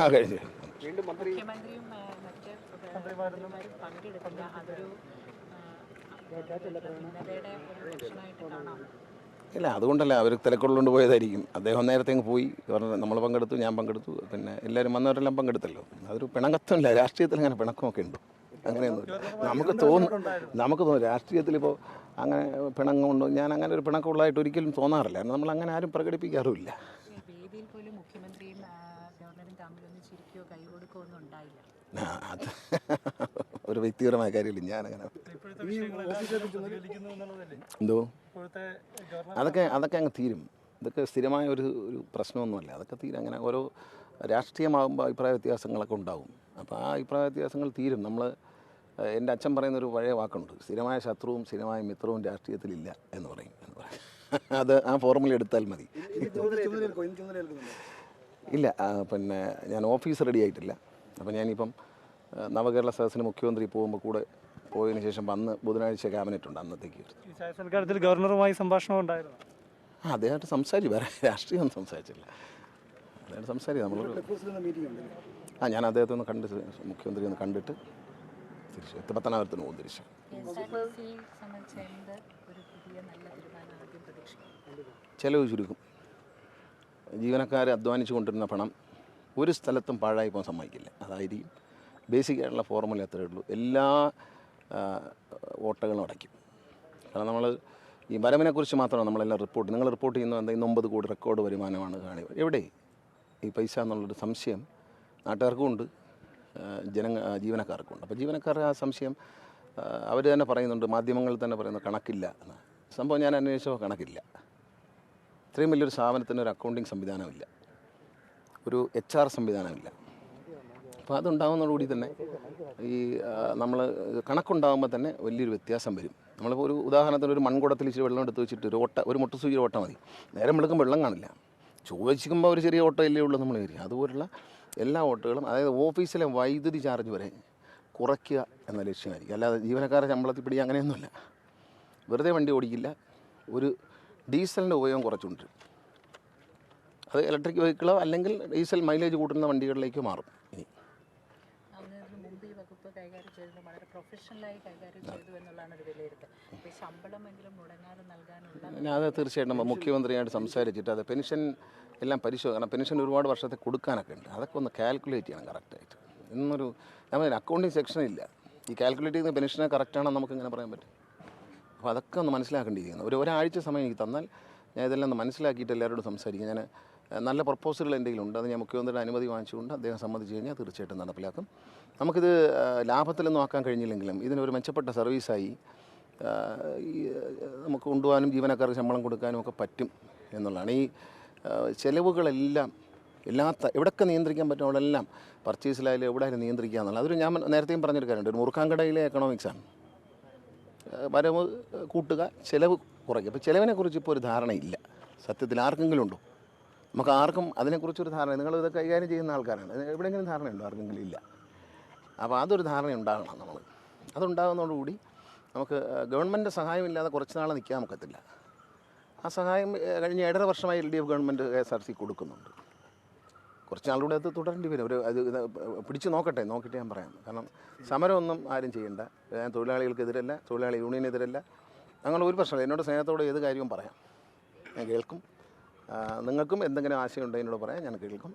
ആ കഴിഞ്ഞു. ഇല്ല അതുകൊണ്ടല്ല അവർ തിരക്കുള്ളുകൊണ്ട് പോയതായിരിക്കും. അദ്ദേഹം നേരത്തെ അങ്ങ് പോയി. പറഞ്ഞു നമ്മൾ പങ്കെടുത്തു ഞാൻ പങ്കെടുത്തു. പിന്നെ എല്ലാവരും വന്നവരെല്ലാം പങ്കെടുത്തല്ലോ. അതൊരു പിണക്കത്തമില്ല രാഷ്ട്രീയത്തിൽ അങ്ങനെ പിണക്കമൊക്കെ ഉണ്ട്. അങ്ങനെയൊന്നും നമുക്ക് തോന്നും നമുക്ക് തോന്നും രാഷ്ട്രീയത്തിൽ ഇപ്പോൾ അങ്ങനെ പിണങ്ങുണ്ടോ ഞാൻ അങ്ങനെ ഒരു പിണക്കമുള്ളതായിട്ട് ഒരിക്കലും തോന്നാറില്ല. കാരണം നമ്മൾ അങ്ങനെ ആരും പ്രകടിപ്പിക്കാറുമില്ല. തമ്മിലൊന്നും ചിരിക്കുകയോ കൈ കൊടുക്കുകയോ ഒന്നും ഉണ്ടായില്ല. അത് ഒരു വ്യക്തിപരമായ കാര്യമില്ല ഞാനങ്ങനെ. എന്തോ? അതൊക്കെ അതൊക്കെ അങ്ങ് തീരും. ഇതൊക്കെ സ്ഥിരമായ ഒരു ഒരു പ്രശ്നമൊന്നുമല്ല. അതൊക്കെ തീരും. അങ്ങനെ ഓരോ രാഷ്ട്രീയമാകുമ്പോൾ അഭിപ്രായ വ്യത്യാസങ്ങളൊക്കെ ഉണ്ടാവും. അപ്പോൾ ആ അഭിപ്രായ വ്യത്യാസങ്ങൾ തീരും. നമ്മൾ എന്റെ അച്ഛൻ പറയുന്ന ഒരു പഴയ വാക്കുണ്ട്. സ്ഥിരമായ ശത്രുവും സ്ഥിരമായ മിത്രവും രാഷ്ട്രീയത്തിലില്ല എന്ന് പറയും. എന്ന് പറയും. അത് ആ ഫോർമുല എടുത്താൽ മതി. ഇല്ല പിന്നെ ഞാൻ ഓഫീസ് റെഡി ആയിട്ടില്ല. അപ്പം ഞാനിപ്പം നവകേരള സദസ്സിന് മുഖ്യമന്ത്രി പോകുമ്പോൾ കൂടെ പോയതിനു ശേഷം വന്ന് ബുധനാഴ്ച ക്യാബിനറ്റ് ഉണ്ട് അന്നത്തേക്ക് സൽക്കാരത്തിൽ ഗവർണറുമായി സംഭാഷണം ഉണ്ടായിരുന്നു. ആ അദ്ദേഹമായിട്ട് സംസാരിച്ചു. വേറെ രാഷ്ട്രീയം സംസാരിച്ചില്ല. അദ്ദേഹം സംസാരിച്ചു. നമ്മൾ ആ ഞാൻ അദ്ദേഹത്തെ ഒന്ന് കണ്ട് മുഖ്യമന്ത്രി ഒന്ന് കണ്ടിട്ട് തിരിച്ചു എത്തി പത്തനാപുരത്തിന് പോകും തിരിച്ചു ചിലവ് ചുരുക്കും. ജീവനക്കാർ അധ്വാനിച്ചു കൊണ്ടിരുന്ന പണം ഒരു സ്ഥലത്തും പാഴായി പോകാൻ സമ്മതിക്കില്ല. അതായിരിക്കും ബേസിക് ആയിട്ടുള്ള ഫോർമുല അത്രയേ ഉള്ളൂ. എല്ലാ ഓട്ടകളും അടയ്ക്കും. കാരണം നമ്മൾ ഈ വരവിനെക്കുറിച്ച് മാത്രമാണ് നമ്മളെല്ലാം റിപ്പോർട്ട് നിങ്ങൾ റിപ്പോർട്ട് ചെയ്യുന്നത് എന്തെങ്കിലും ഒമ്പത് കോടി റെക്കോർഡ് വരുമാനമാണ് കാണി എവിടെ? ഈ പൈസ എന്നുള്ളൊരു സംശയം നാട്ടുകാർക്കും ഉണ്ട് ആ, ജന ആ, ജീവനക്കാർക്കും ഉണ്ട്. അപ്പോൾ ജീവനക്കാരുടെ ആ സംശയം അവർ തന്നെ പറയുന്നുണ്ട് മാധ്യമങ്ങളിൽ തന്നെ പറയുന്നു കണക്കില്ല എന്ന്. സംഭവം ഞാൻ അന്വേഷിച്ചപ്പോൾ കണക്കില്ല. ഇത്രയും വലിയൊരു സ്ഥാപനത്തിന് ഒരു അക്കൗണ്ടിങ് സംവിധാനമില്ല. ഒരു എച്ച് ആർ സംവിധാനമില്ല. അപ്പോൾ അതുണ്ടാകുന്നതോടുകൂടി തന്നെ ഈ നമ്മൾ കണക്കുണ്ടാകുമ്പോൾ തന്നെ വലിയൊരു വ്യത്യാസം വരും. നമ്മളിപ്പോൾ ഒരു ഉദാഹരണത്തിന് ഒരു മൺകുടത്തിൽ ഇച്ചിരി വെള്ളം എടുത്ത് വെച്ചിട്ട് ഒരു ഓട്ട ഒരു മുട്ട സൂചി ഓട്ട മതി. നേരം വെളുക്കും വെള്ളം കാണില്ല. ചോദിക്കുമ്പോൾ ഒരു ചെറിയ ഓട്ടം ഇല്ലേ ഉള്ളൂ നമ്മൾ കയറി അതുപോലുള്ള എല്ലാ ഓട്ടകളും അതായത് ഓഫീസിലെ വൈദ്യുതി ചാർജ് വരെ കുറയ്ക്കുക എന്ന ലക്ഷ്യമായിരിക്കും. അല്ലാതെ ജീവനക്കാരെ ശമ്പളത്തിൽ പിടി അങ്ങനെയൊന്നുമില്ല. വെറുതെ വണ്ടി ഓടിക്കില്ല. ഒരു ഡീസലിന്റെ ഉപയോഗം കുറച്ചുകൊണ്ടിരും അത് ഇലക്ട്രിക് വെഹിക്കിളോ അല്ലെങ്കിൽ ഡീസൽ മൈലേജ് കൂട്ടുന്ന വണ്ടികളിലേക്ക് മാറും ഇനി. കൈകാര്യം ചെയ്തത് വളരെ പ്രൊഫഷണലായി കൈകാര്യം ചെയ്തു എന്നുള്ളതാണ് ഒരു വിലയിരുത്തൽ. അപ്പോൾ ഈ ശമ്പളമെങ്കിലും മുടങ്ങാതെ നൽകാനുള്ള അത് തീർച്ചയായിട്ടും മുഖ്യമന്ത്രിയായിട്ട് സംസാരിച്ചിട്ട് അത് പെൻഷൻ എല്ലാം പരിശോധന പെൻഷൻ ഒരുപാട് വർഷത്തെ കൊടുക്കാനൊക്കെ ഉണ്ട്. അതൊക്കെ ഒന്ന് കാൽക്കുലേറ്റ് ചെയ്യണം കറക്റ്റായിട്ട് ഇന്നൊരു നമ്മൾ അക്കൗണ്ടിങ് സെക്ഷൻ ഇല്ല. ഈ കാൽക്കുലേറ്റ് ചെയ്യുന്ന പെൻഷനെ കറക്റ്റാണെന്ന് നമുക്ക് ഇങ്ങനെ പറയാൻ പറ്റും. അപ്പോൾ അതൊക്കെ ഒന്ന് മനസ്സിലാക്കേണ്ടിയിരിക്കുന്നു. ഒരു ഒരാഴ്ച സമയം എനിക്ക് തന്നാൽ ഞാൻ ഇതെല്ലാം ഒന്ന് മനസ്സിലാക്കിയിട്ട് എല്ലാവരോടും സംസാരിക്കും. ഞാൻ നല്ല പ്രപ്പോസലുകൾ എന്തെങ്കിലും ഉണ്ട് അത് ഞാൻ മുഖ്യമന്ത്രിയുടെ അനുമതി വാങ്ങിച്ചുകൊണ്ട് അദ്ദേഹം സമ്മതിച്ചു കഴിഞ്ഞാൽ തീർച്ചയായിട്ടും നടപ്പിലാക്കും. നമുക്കിത് ലാഭത്തിലൊന്നും ആക്കാൻ കഴിഞ്ഞില്ലെങ്കിലും ഇതിനൊരു മെച്ചപ്പെട്ട സർവീസായി നമുക്ക് കൊണ്ടുപോകാനും ജീവനക്കാർക്ക് ശമ്പളം കൊടുക്കാനും ഒക്കെ പറ്റും എന്നുള്ളതാണ്. ഈ ചിലവുകളെല്ലാം എല്ലാത്ത എവിടെയൊക്കെ നിയന്ത്രിക്കാൻ പറ്റും അവിടെല്ലാം പർച്ചേസിലായാലും എവിടെയായാലും നിയന്ത്രിക്കുക എന്നുള്ളത്. അതൊരു ഞാൻ നേരത്തെയും പറഞ്ഞൊരു കാര്യമുണ്ട്. ഒരു മുറുക്കാൻകടയിലെ എക്കണോമിക്സാണ് വരവ് കൂട്ടുക ചിലവ് കുറയ്ക്കുക. അപ്പോൾ ചിലവിനെക്കുറിച്ച് ഇപ്പോൾ ഒരു ധാരണയില്ല. സത്യത്തിൽ ആർക്കെങ്കിലും ഉണ്ടോ നമുക്ക് ആർക്കും അതിനെക്കുറിച്ചൊരു ധാരണ നിങ്ങൾ ഇത് കൈകാര്യം ചെയ്യുന്ന ആൾക്കാരാണ്. എവിടെയെങ്കിലും ധാരണയുണ്ടോ? ആർക്കെങ്കിലും ഇല്ല. അപ്പോൾ അതൊരു ധാരണ ഉണ്ടാകണം നമ്മൾ അതുണ്ടാകുന്നതോടുകൂടി നമുക്ക് ഗവൺമെന്റ് സഹായമില്ലാതെ കുറച്ച് നാൾ നിൽക്കാൻ ഒക്കത്തില്ല. ആ സഹായം കഴിഞ്ഞ ഏഴര വർഷമായി L D F government K S R T കൊടുക്കുന്നുണ്ട്. കുറച്ച് നാളുകൂടെ അത് തുടരേണ്ടി വരും. ഒരു അത് പിടിച്ച് നോക്കട്ടെ നോക്കിയിട്ട് ഞാൻ പറയാം. കാരണം സമരമൊന്നും ആരും ചെയ്യണ്ട. ഞാൻ തൊഴിലാളികൾക്കെതിരല്ല തൊഴിലാളി യൂണിയനെതിരല്ല. അങ്ങനെ ഒരു പ്രശ്നമില്ല. എന്നോട് സ്നേഹത്തോടെ ഏത് കാര്യവും പറയാം. ഞാൻ കേൾക്കും. നിങ്ങൾക്കും എന്തെങ്കിലും ആശയം ഉണ്ടെങ്കിൽ എന്നോട് പറയാം. ഞാൻ കേൾക്കും.